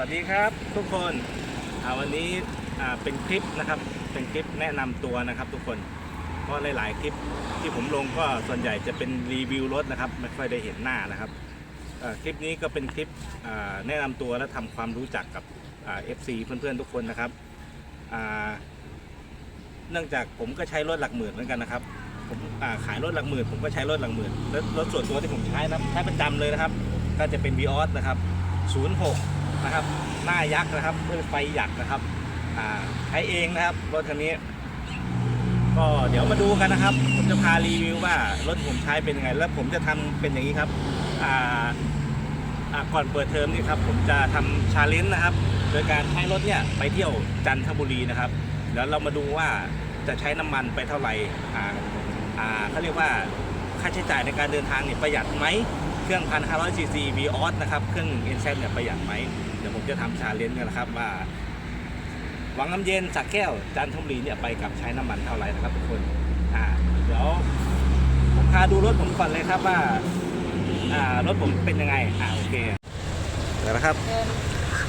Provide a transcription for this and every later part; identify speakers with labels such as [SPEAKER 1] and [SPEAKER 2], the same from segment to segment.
[SPEAKER 1] สวัสดีครับทุกคนวันนี้เป็นคลิปนะครับเป็นคลิปแนะนำตัวนะครับทุกคนเพราะหลาย ๆ คลิปที่ผมลงก็ส่วนใหญ่จะเป็นรีวิวรถนะครับไม่ค่อยได้เห็นหน้านะครับคลิปนี้ก็เป็นคลิปแนะนำตัวและทำความรู้จักกับเอฟซีเพื่อน ๆ ทุกคนนะครับเนื่องจากผมก็ใช้รถหลักหมื่นเหมือนกันนะครับผมขายรถหลักหมื่นผมก็ใช้รถหลักหมื่นรถส่วนตัวที่ผมใช้นะใช้ประจำเลยนะครับ ก็จะเป็น v ีออสนะครับ 06 นะครับ หน้ายักษ์นะครับด้วยไฟหยักนะครับใช้เองนะครับรถคันนี้ ก็เดี๋ยวมาดูกันนะครับ ผมจะพารีวิวว่ารถผมใช้เป็นยังไง แล้วผมจะทำเป็นอย่างนี้ครับอ่าอ่าก่อนเปิดเทอมนี่ครับ ผมจะทำชาเลนจ์นะครับ โดยการใช้รถเนี่ยไปเที่ยวจันทบุรีนะครับเดี๋ยวเรามาดูว่าจะใช้น้ำมันไปเท่าไหร่อ่าอ่าเขาเรียกว่าค่าใช้จ่ายในการเดินทางเนี่ยประหยัดไหม เครื่อง 1,500ซีซี v ีออสนะครับ เครื่อง n z เนี่ยประหยัดไหม เดี๋ยวผมจะทำชาเลนจ์กันนะครับว่าวังน้ำเย็นสักแก้วจันทบุรีเนี่ยไปกับใช้น้ำมันเท่าไหร่นะครับทุกคนอ่าเดี๋ยวผมพาดูรถผมก่อนเลยครับว่าอ่ารถผมเป็นยังไงอ่าโอเคเดี๋ยวนะครับ
[SPEAKER 2] เดิน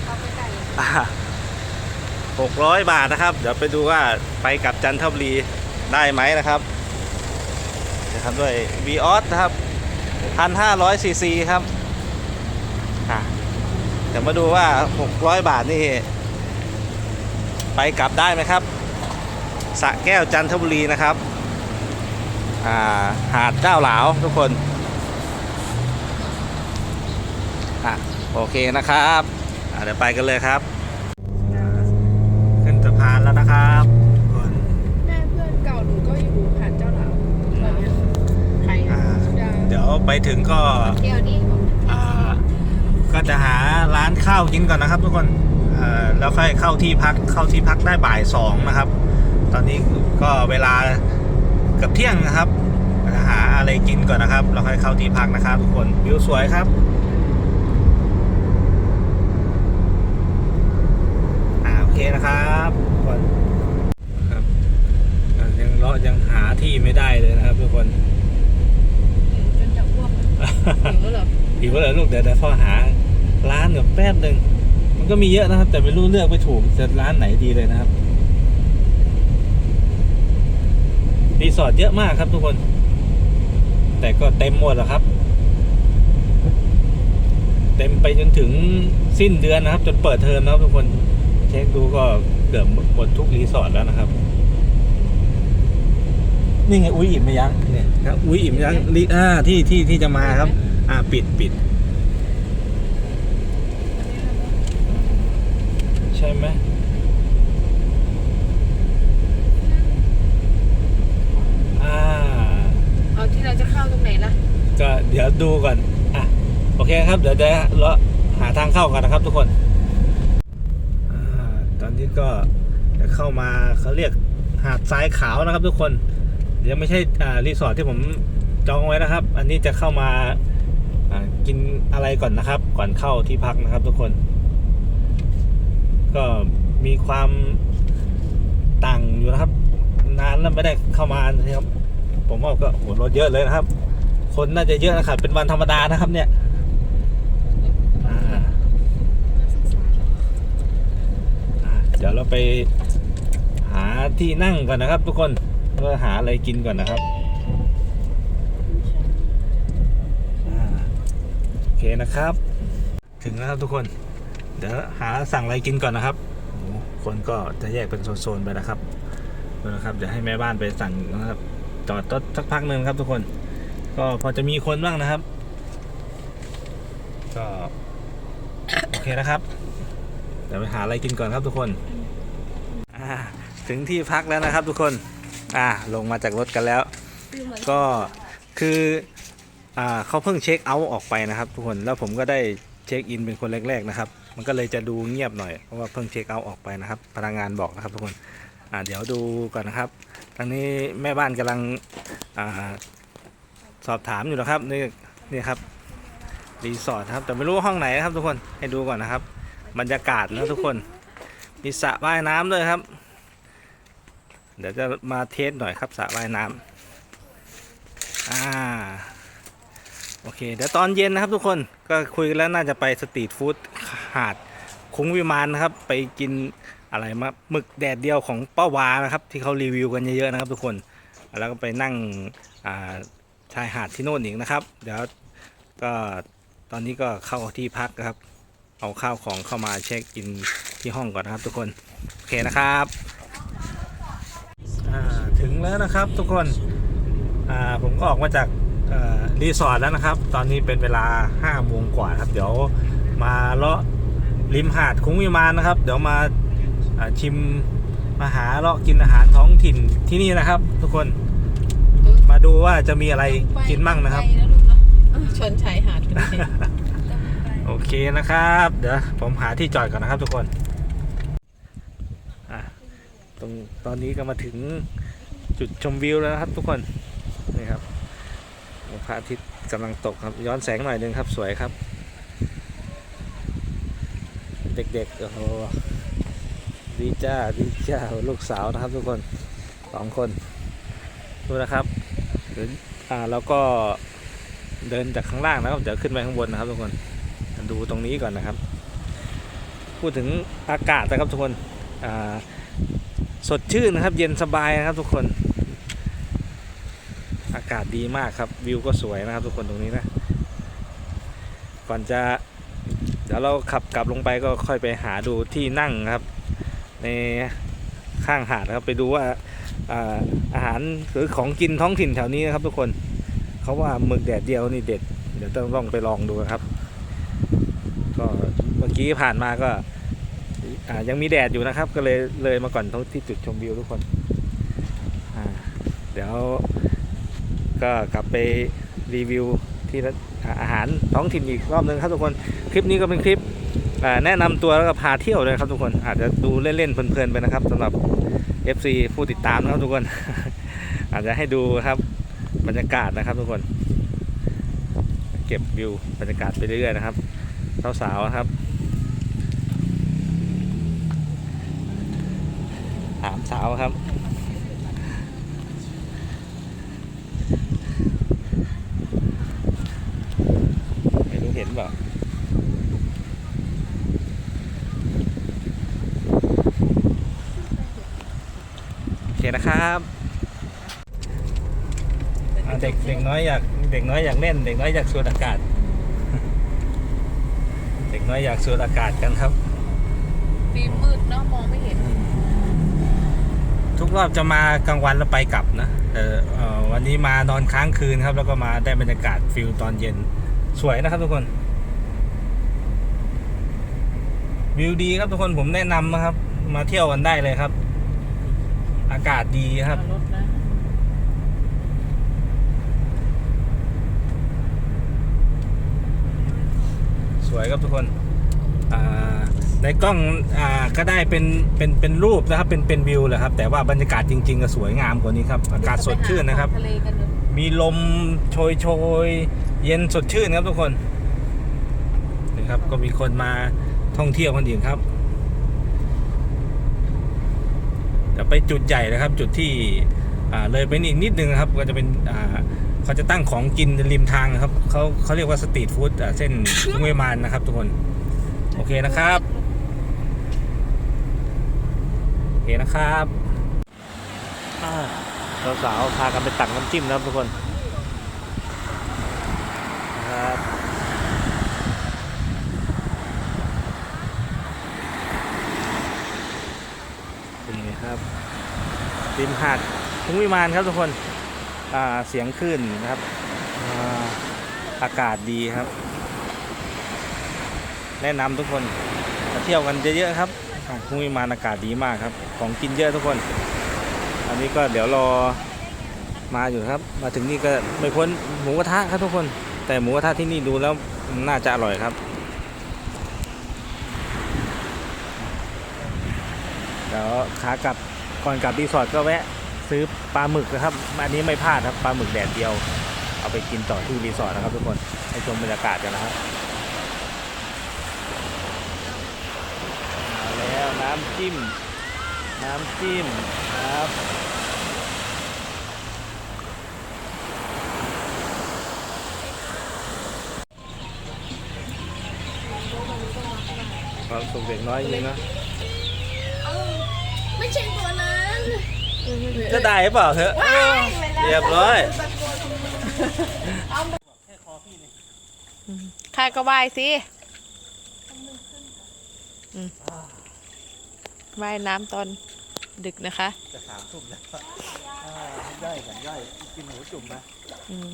[SPEAKER 2] เข้าไปใกล้เลย
[SPEAKER 1] หกร้อยบาทนะครับ เดี๋ยวไปดูว่าไปกับจันทบุรีได้ไหมนะครับนะครับด้วย v ีออสนะครับพันห้าร้อยซีซีครับ เดี๋ยวมาดูว่าหกร้อยบาทนี่ ไปกลับได้ไหมครับสระแก้วจันทบุรีนะครับอ่าหาดเจ้าหลาวทุกคนอะโอเคนะครับอะเดี๋ยวไปกันเลยครับ ขึ้นสะพานแล้วนะครับทุกคน
[SPEAKER 2] แม่เพื่อนเก่าหนูก็อยู่หาดเจ้าหลาวตอนเนี้ยใคร
[SPEAKER 1] อ่า
[SPEAKER 2] จะ
[SPEAKER 1] เดี๋ยวไปถึงก็
[SPEAKER 2] เที่ยวนี้
[SPEAKER 1] อ่า ก็จะหาร้านข้าวกินก่อนนะครับ ทุกคนอ่าแล้วค่อยเข้าที่พักเข้าที่พักได้บ่ายสองนะครับ ตอนนี้ก็เวลาเกือบเที่ยงนะครับจะหาอะไรกินก่อนนะครับแล้วค่อยเข้าที่พักนะครับ ทุกคนวิวสวยครับอ่าโอเคนะครับทุกคนครับอ่ายังเลาะยังหาที่ไม่ได้เลยนะครับ ทุกคน
[SPEAKER 2] จนจะอ้วกถึงแล้วเหรอ
[SPEAKER 1] หิวเลยลูกเดี๋ยวเดี๋ยวพ่อหา ร้านกับแป๊บหนึ่งมันก็มีเยอะนะครับ แต่ไม่รู้เลือกไม่ถูกจะร้านไหนดีเลยนะครับรีสอร์ทเยอะมากครับทุกคน แต่ก็เต็มหมดแล้วครับ เต็มไปจนถึงสิ้นเดือนนะครับ จนเปิดเทอมนะครับทุกคนเช็คดูก็เกือบหมดทุกรีสอร์ทแล้วนะครับนี่ไงอุ้ยอิ่มไม่ยั้งเนี่ยครับอุ้ยอิ่มไม่ยั้งรีอ่าที่ที่ที่จะมาครับ อ่าปิดปิด ใช่ไหมอ่า
[SPEAKER 2] เอาที่เราจะเข้าตรงไหนล่ะ
[SPEAKER 1] ก็เดี๋ยวดูก่อน อะ โอเคครับ เดี๋ยวจะเลาะหาทางเข้ากันนะครับทุกคนอาตอนนี้ก็จะเข้ามาเขาเรียกหาดทรายขาวนะครับ ทุกคนยังไม่ใช่ อ่า รีสอร์ทที่ผมจองไว้นะครับ อันนี้จะเข้ามา อ่า กินอะไรก่อนนะครับ ก่อนเข้าที่พักนะครับ ทุกคน ก็มีความต่างอยู่นะครับ นานแล้วไม่ได้เข้ามานะครับ ผมว่าก็โหรถเยอะเลยนะครับ คนน่าจะเยอะนะครับ เป็นวันธรรมดานะครับเนี่ยเดี๋ยวเราไปหาที่นั่งก่อนนะครับ ทุกคนเพื่อหาอะไรกินก่อนนะครับโอเคนะครับ ถึงแล้วครับทุกคน เดี๋ยวหาสั่งอะไรกินก่อนนะครับ คนก็จะแยกเป็นโซนๆไปนะครับดูนะครับเดี๋ยวให้แม่บ้านไปสั่งนะครับ จอดรถสักพักหนึ่งครับทุกคน ก็พอจะมีคนบ้างนะครับ ก็โอเคนะครับ เดี๋ยวไปหาอะไรกินก่อนครับทุกคนถึงที่พักแล้วนะครับทุกคน อ่าลงมาจากรถกันแล้ว ก็คืออ่าเขาเพิ่งเช็คเอาท์ออกไปนะครับทุกคน แล้วผมก็ได้เช็คอินเป็นคนแรก ๆนะครับ มันก็เลยจะดูเงียบหน่อย เพราะว่าเพิ่งเช็คเอาท์ออกไปนะครับ พนักงานบอกนะครับทุกคนอ่าเดี๋ยวดูก่อนนะครับทางนี้แม่บ้านกำลังอ่าสอบถามอยู่นะครับนี่นี่ครับรีสอร์ทครับแต่ไม่รู้ว่าห้องไหนนะครับ ทุกคนให้ดูก่อนนะครับ บรรยากาศนะทุกคนมีสระว่ายน้ำด้วยครับ เดี๋ยวจะมาเทสหน่อยครับสระว่ายน้ำอ่า อเค เดี๋ยวตอนเย็นนะครับทุกคนก็คุยกันแล้วน่าจะไปสตรีทฟู้ดหาดคุ้งวิมานนะครับ ไปกินอะไรมาหมึกแดดเดียวของป้าวานะครับ ที่เขารีวิวกันเยอะๆนะครับทุกคนแล้วก็ไปนั่งาชายหาดที่โน่นอีกนะครับ เดี๋ยวก็ตอนนี้ก็เข้าที่พักครับ เอาข้าวของเข้ามาเช็คอินที่ห้องก่อนนะครับทุกคน โอเคนะครับถึงแล้วนะครับทุกคนผมก็ออกมาจาก รีสอร์ทแล้วนะครับ ตอนนี้เป็นเวลา5โมงกว่าครับ เดี๋ยวมาเลาะริมหาดคุ้งวิมานนะครับ เดี๋ยวมาอ่าชิมมาหาเลาะกินอาหารท้องถิ่นที่นี่นะครับ ทุกคนมาดูว่าจะมีอะไรกินมั่งนะครับ
[SPEAKER 2] ไปแล้วลูกเนาะชนชายหาดพอดี
[SPEAKER 1] โอเคนะครับ เดี๋ยวผมหาที่จอดก่อนนะครับทุกคนอะตรงตอนนี้ก็มาถึงจุดชมวิวแล้วนะครับทุกคนนี่ครับพ ระอาทิตย์กำลังตกครับ ย้อนแสงหน่อยหนึงครับ สวยครับ เด็กๆโอ้โหดีจ้าดีจ้าลูกสาวนะครับทุกคนสองคนดูนะครับอ่าแล้วก็เดินจากข้างล่างนะครับเดี๋ยวขึ้นไปข้างบนนะครับทุกคนดูตรงนี้ก่อนนะครับ พูดถึงอากาศนะครับทุกคนอ่าสดชื่นนะครับ เย็นสบายนะครับทุกคนากาศดีมากครับ วิวก็สวยนะครับทุกคนตรงนี้นะ ก่อนจะเดี๋ยวเราขับกลับลงไปก็ค่อยไปหาดูที่นั่งครับ ในข้างหาดครับไปดูว่าอาอาหารหรือของกินท้องถิ่นแถวนี้นะครับ ทุกคนเขาว่าหมึกแดดเดียวนี่เด็ด เดี๋ยวต้องลองไปลองดูครับ ก็เมื่อกี้ผ่านมาก็ายังมีแดดอยู่นะครับ ก็เลยเลยมาก่อนตรงที่จุดชมวิวทุกคนเดี๋ยว ก็กลับไปรีวิวที่อาหารท้องถิ่นอีกรอบนึงครับทุกคนคลิปนี้ก็เป็นคลิปแนะนำตัวแล้วก็พาเที่ยวเลยครับทุกคนอาจจะดูเล่นๆเพลินๆไปนะครับสำหรับ FC ผู้ติดตามนะครับทุกคน อาจจะให้ดูครับบรรยากาศนะครับทุกคน เก็บวิวบรรยากาศไปเรื่อยๆนะครับสาวๆครับถามสาวครับ ไม่รู้เห็นเปล่าโอเค นะครับอะเด็กเด็กน้อยอยากเด็กน้อยอยากเล่น เด็กน้อยอยากสูดอากาศ เด็กน้อยอยากสูดอากาศกันครับ
[SPEAKER 2] ฟิล์มมืดเนาะมองไม่เห็น
[SPEAKER 1] ทุกรอบจะมากลางวันแล้วไปกลับนะแต่เอ่อวันนี้มานอนค้างคืนครับ แล้วก็มาได้บรรยากาศฟิลตอนเย็น สวยนะครับทุกคนวิวดีครับทุกคนผมแนะนำนะครับ มาเที่ยวกันได้เลยครับ อากาศดีครับ สวยครับทุกคนในกล้องอก็ได้เป็นเป็นเป็นรูปนะครับ เป็นเป็นวิวแหละครับ แต่ว่าบรรยากาศจริง ๆ ก็สวยงามกว่านี้ครับ อากาศสดชื่นนะครับ มีลมโชยโชยเย็นสดชื่นครับทุกคนนี่ครับก็มีคนมาท่องเที่ยวกันอีกครับ จะไปจุดใหญ่นะครับ จุดที่เลยไปอีกนิดนึงนะครับก็จะเป็นเขาจะตั้งของกินริมทางนะครับเขาเขาเรียกว่าสตรีทฟู้ดเส้นห้วยมานนะครับ ทุกคนโอเคนะครับโอเคนะครับสาวๆพากันไปตักน้ำจิ้มนะครับทุกคนนะครับนี่ครับ ริมหาดทุ่งวิมานครับทุกคนเสียงคลื่นนะครับอาอากาศดีครับ แนะนำทุกคนมาเที่ยวกันเยอะๆครับทุ่งวิมานอากาศดีมากครับ ของกินเยอะทุกคน อันนี้ก็เดี๋ยวรอมาอยู่ครับ มาถึงนี่ก็ไม่พ้นหมูกระทะครับทุกคน แต่หมูกระทะที่นี่ดูแล้วน่าจะอร่อยครับเดี๋ยวขากลับ ก่อนกลับรีสอร์ทก็แวะซื้อปลาหมึกนะครับ อันนี้ไม่พลาดครับปลาหมึกแดดเดียว เอาไปกินต่อที่รีสอร์ทนะครับทุกคนให้ชมบรรยากาศกันนะครับมาแล้วน้ำจิ้ม น้ำจิ้มครับความสุขเด็กน้อยจริงนะ
[SPEAKER 3] ไม่ใช่ตัวนั้น
[SPEAKER 1] จะได้หรือเปล่าเถอะเรียบร้อย
[SPEAKER 2] ข้าก็ว่ายสิอืมว่ายน้ำตอนดึกนะคะ
[SPEAKER 1] จะสามทุ่มแล้วย่อยกันย่อยกินหมูจุ่มนะ
[SPEAKER 2] อืม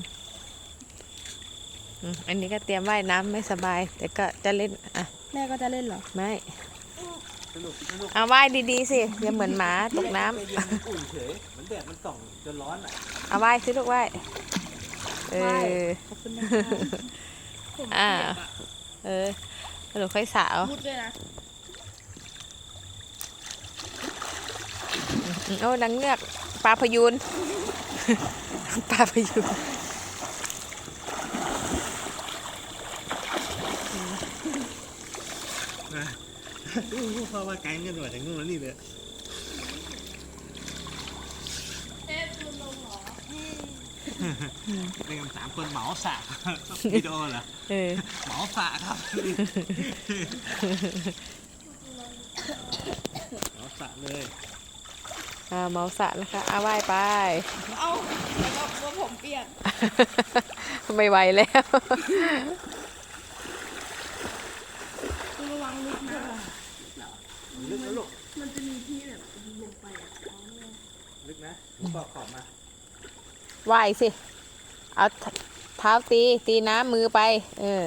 [SPEAKER 2] อืมอันนี้ก็เตรียมว่ายน้ำไม่สบาย แต่ก็จะเล่นอะ
[SPEAKER 3] แม่ก็จะเล่นเหรอ
[SPEAKER 2] ไม่
[SPEAKER 1] สนุกสนุก
[SPEAKER 2] เอาว่ายดีๆสิอย่าเหมือนหมาตกน้ำ
[SPEAKER 1] เย็นอุ่นเฉยเหมือนแดดมันส่องจนร้อนอะ
[SPEAKER 2] เอาว่ายสิลูกว่ายเออ
[SPEAKER 3] ขอบคุณนะคะผม
[SPEAKER 2] อ่า
[SPEAKER 3] เจ็บอะ
[SPEAKER 2] เออหนูค่อยสาว
[SPEAKER 3] มุดด้วยนะ
[SPEAKER 2] อืมโอ้นังเงือกปลาพยูนปลาพยูน
[SPEAKER 1] เพราะว่าไกลเงินกว่าจากนู่นแล้วนี่เลย
[SPEAKER 3] เอ๊ะคุณลงเหรอ
[SPEAKER 1] เล่นกันสามคนเหมาสระวิดีโอเหรอ
[SPEAKER 2] เออ
[SPEAKER 1] เหมาสระครับเหมาสระเลย
[SPEAKER 2] อ่าเมาสระนะคะอาว่ายไป
[SPEAKER 3] เอ้าแล้วก็ว่าผมเปียก
[SPEAKER 2] ไม่ไหวแล้ว
[SPEAKER 3] คุณระวังลึกนะ
[SPEAKER 1] ลึกนะลูก
[SPEAKER 3] มันจะมีที่แบบลงไปอะ
[SPEAKER 1] ลึกนะลูก บอกขอบมา
[SPEAKER 2] ว่ายสิ เอาเท้าตี ตีน้ำมือไป เออ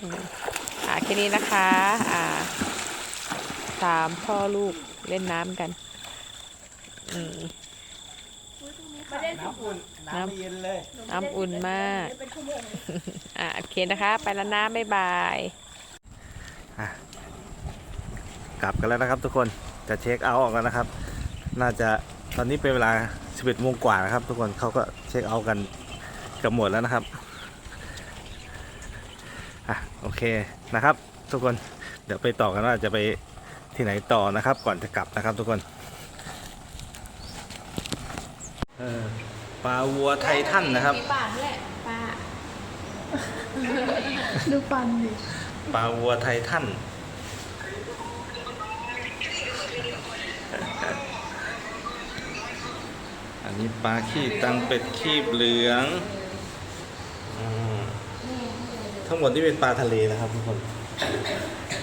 [SPEAKER 2] อืมอ่าแค่นี้นะคะ อ่า สามพ่อลูกเล่นน้ำกัน อืม
[SPEAKER 3] ไม่ได้
[SPEAKER 1] น้ำอุ่นน้ำเย็นเลย
[SPEAKER 2] น้ำอุ่นมาก
[SPEAKER 3] เป็นชั่วโมงเลย
[SPEAKER 2] อ่าโอเคนะคะ ไปแล้วนะบ๊ายบาย
[SPEAKER 1] กลับกันแล้วนะครับทุกคน จะเช็คเอาท์ออกแล้วนะครับ น่าจะตอนนี้เป็นเวลา 11โมงกว่านะครับ ทุกคนเขาก็เช็คเอาท์กันเกับหมดแล้วนะครับอะโอเคนะครับ ทุกคนเดี๋ยวไปต่อกันว่าจะไปที่ไหนต่อนะครับ ก่อนจะกลับนะครับ ทุกคนเออปลาวัวไททันนะครับ
[SPEAKER 3] มีปากด้วยป้า ดูฟันดิ
[SPEAKER 1] ปลาวัวไททัน อันนี้ปลาขี้ตังเป็ดขี้เหลืองอมทั้งหมดที่เป็นปลาทะเลนะครับทุกคน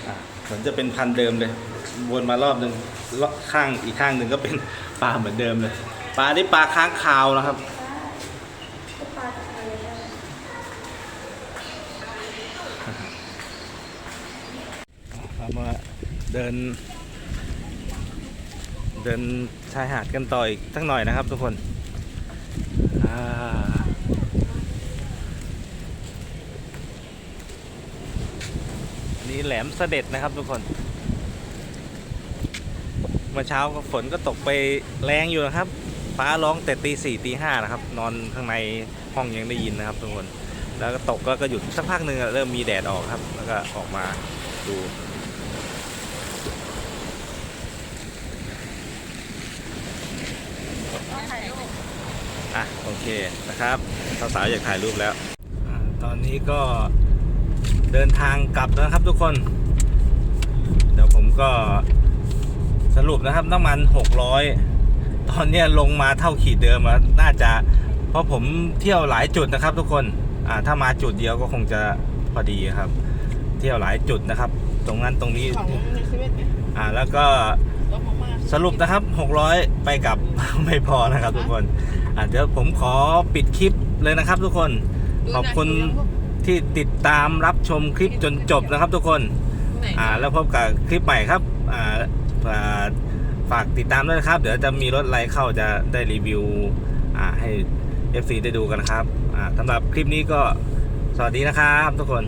[SPEAKER 1] อะเหมือนจะเป็นพันธุ์เดิมเลย วนมารอบหนึ่งรอบข้างอีกข้างหนึ่งก็เป็นปลาเหมือนเดิมเลย ปลาที่ปลาค้างคาวนะครับเรามาเดิน เดินชายหาดกันต่ออีกสักหน่อยนะครับทุกคนนี่แหลมเสด็จนะครับทุกคนเมื่อเช้าก็ฝนก็ตกไปแรงอยู่นะครับ ฟ้าร้องแต่ตีสี่ตีห้านะครับ นอนข้างในห้องยังได้ยินนะครับทุกคน แล้วก็ตกแล้วก็หยุดสักพักหนึ่งเริ่มมีแดดออกครับ แล้วก็ออกมาดู อะโอเคนะครับสาวๆอยากถ่ายรูปแล้วอาตอนนี้ก็เดินทางกลับแล้วนะครับทุกคน เดี๋ยวผมก็สรุปนะครับน้ำมัน 600 ตอนเนี้ยลงมาเท่าขีดเดิมแล้วน่าจะ เพราะผมเที่ยวหลายจุดนะครับ ทุกคนอ่าถ้ามาจุดเดียวก็คงจะพอดีครับ เที่ยวหลายจุดนะครับ ตรงนั้นตรงนี้
[SPEAKER 2] ของในชีวิต
[SPEAKER 1] อ่าแล้วก็
[SPEAKER 2] ต้องมาก
[SPEAKER 1] สรุปนะครับ 600 ไปกลับ ไม่พอนะครับทุกคนอะเดี๋ยวผมขอปิดคลิปเลยนะครับทุกคน ขอบคุณที่ติดตามรับชมคลิปจนจบนะครับทุกคนอ่าแล้วพบกับคลิปใหม่ครับอ่าอ่าฝากติดตามด้วยนะครับ เดี๋ยวจะมีรถอะไรเข้าจะได้รีวิวอ่าให้ FC ได้ดูกันนะครับอ่าสำหรับคลิปนี้ก็สวัสดีนะครับทุกคน